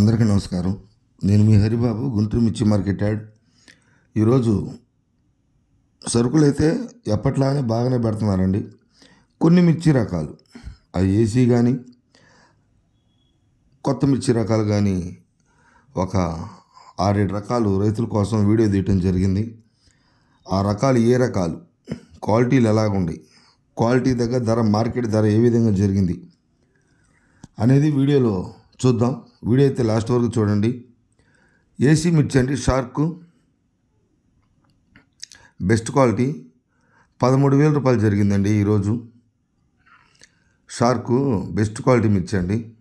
అందరికీ నమస్కారం. నేను మీ హరిబాబు గుంటూరు మిర్చి మార్కెట్ యాడ్. ఈరోజు సరుకులు అయితే ఎప్పట్లానే బాగానే పెడుతున్నారండి. కొన్ని మిర్చి రకాలు ఆ ఏసీ కానీ కొత్త మిర్చి రకాలు కానీ ఒక ఆరేడు రకాలు రైతుల కోసం వీడియో తీయటం జరిగింది. ఆ రకాలు ఏ రకాలు క్వాలిటీలు ఎలాగుండి క్వాలిటీ దగ్గర ధర మార్కెట్ ధర ఏ విధంగా జరిగింది అనేది వీడియోలో చూద్దాం. వీడియో అయితే లాస్ట్ వరకు చూడండి. ఏసీ మిర్చి అండి షార్క్. Best quality. పదమూడు వేల రూపాయలు జరిగిందండి ఈరోజు. షార్కు బెస్ట్ క్వాలిటీ మిర్చి అండి.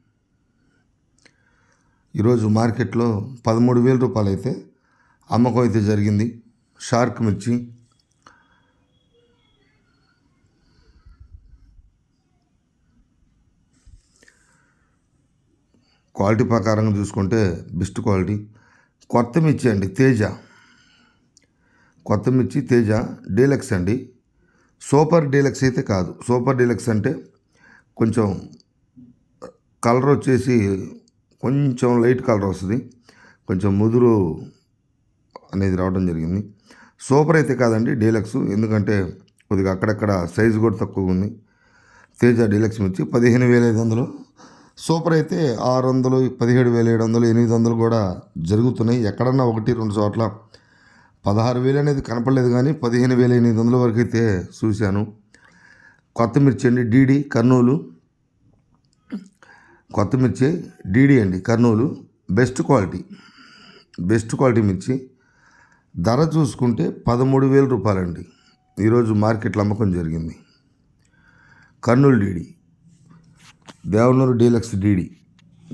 ఈరోజు మార్కెట్లో పదమూడు వేల రూపాయలు అయితే అమ్మకం అయితే జరిగింది. షార్క్ మిర్చి. క్వాలిటీ ప్రకారంగా చూసుకుంటే బెస్ట్ క్వాలిటీ. కొత్త మిర్చి అండి తేజ. కొత్త మిర్చి తేజ డీలక్స్ అండి. సూపర్ డీలక్స్ అయితే కాదు. సూపర్ డీలక్స్ అంటే కొంచెం కలర్ వచ్చేసి కొంచెం లైట్ కలర్ వస్తుంది. కొంచెం ముదురు అనేది రావడం జరిగింది. సూపర్ అయితే కాదండి డీలక్స్. ఎందుకంటే కొద్దిగా అక్కడక్కడ సైజు కూడా తక్కువ ఉంది. తేజ డీలక్స్ మిర్చి పదిహేను వేల ఐదు వందలు. సూపర్ అయితే ఆరు వందలు పదిహేడు వేల ఏడు వందలు ఎనిమిది వందలు కూడా జరుగుతున్నాయి. ఎక్కడన్నా ఒకటి రెండు చోట్ల పదహారు వేలు అనేది కనపడలేదు కానీ పదిహేను వేల ఎనిమిది వందల వరకు అయితే చూశాను. కొత్త మిర్చి అండి డీడీ కర్నూలు. కొత్త మిర్చి డీడీ అండి Kurnool. Best quality. Best quality మిర్చి. ధర చూసుకుంటే పదమూడు వేల రూపాయలండి. ఈరోజు మార్కెట్లో అమ్మకం జరిగింది. Kurnool DD. Devanur deluxe DD.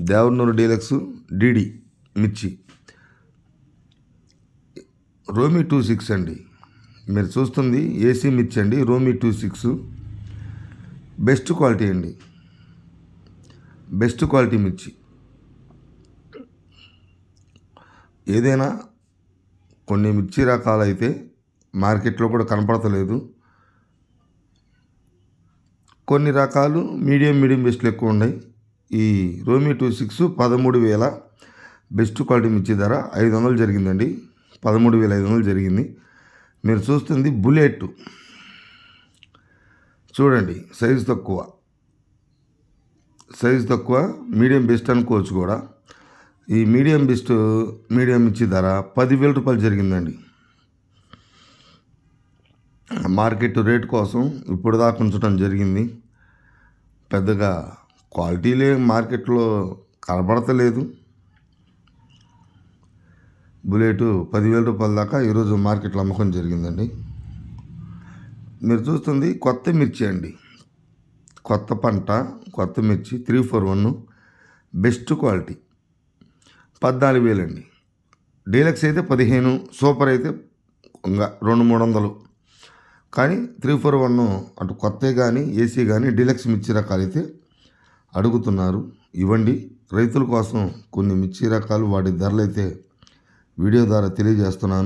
Devanur deluxe DD మిర్చి. రోమి టూ సిక్స్ అండి. మీరు చూస్తుంది ఏసీ మిర్చి అండి రోమి టూ సిక్స్. బెస్ట్ క్వాలిటీ అండి. బెస్ట్ క్వాలిటీ మిర్చి. ఏదైనా కొన్ని మిర్చి రకాలు అయితే మార్కెట్లో కూడా కనపడతలేదు. కొన్ని రకాలు మీడియం మీడియం బెస్ట్లు ఎక్కువ ఉన్నాయి. ఈ రోమి టూ సిక్స్ పదమూడు వేల బెస్ట్ క్వాలిటీ మిర్చి ధర ఐదు వందలు జరిగిందండి. పదమూడు వేల ఐదు వందలు జరిగింది. మీరు చూస్తుంది బుల్లెట్. చూడండి సైజు తక్కువ. సైజు తక్కువ మీడియం బెస్ట్ అనుకోవచ్చు కూడా. ఈ మీడియం బెస్ట్ మీడియం మిర్చి ధర పదివేల రూపాయలు జరిగిందండి. మార్కెట్ రేట్ కోసం ఇప్పుడు దాకా ఉంచడం జరిగింది. పెద్దగా క్వాలిటీలే మార్కెట్లో కనబడతలేదు. బుల్లెట్ పదివేల రూపాయల దాకా ఈరోజు మార్కెట్లో అమ్మకం జరిగిందండి. మీరు చూస్తుంది కొత్త మిర్చి అండి. కొత్త పంట కొత్త మిర్చి three four one best quality. పద్నాలుగు వేలండి. డీలక్స్ అయితే పదిహేను సూపర్ అయితే ఇంకా రెండు మూడు వందలు. కానీ త్రీ ఫోర్ వన్ అటు కొత్త కానీ ఏసీ కానీ డీలక్స్ మిర్చి రకాలు అయితే అడుగుతున్నారు. ఇవ్వండి. రైతుల కోసం కొన్ని మిర్చి రకాలు వాటి ధరలు అయితే వీడియో ద్వారా తెలియజేస్తున్నాను.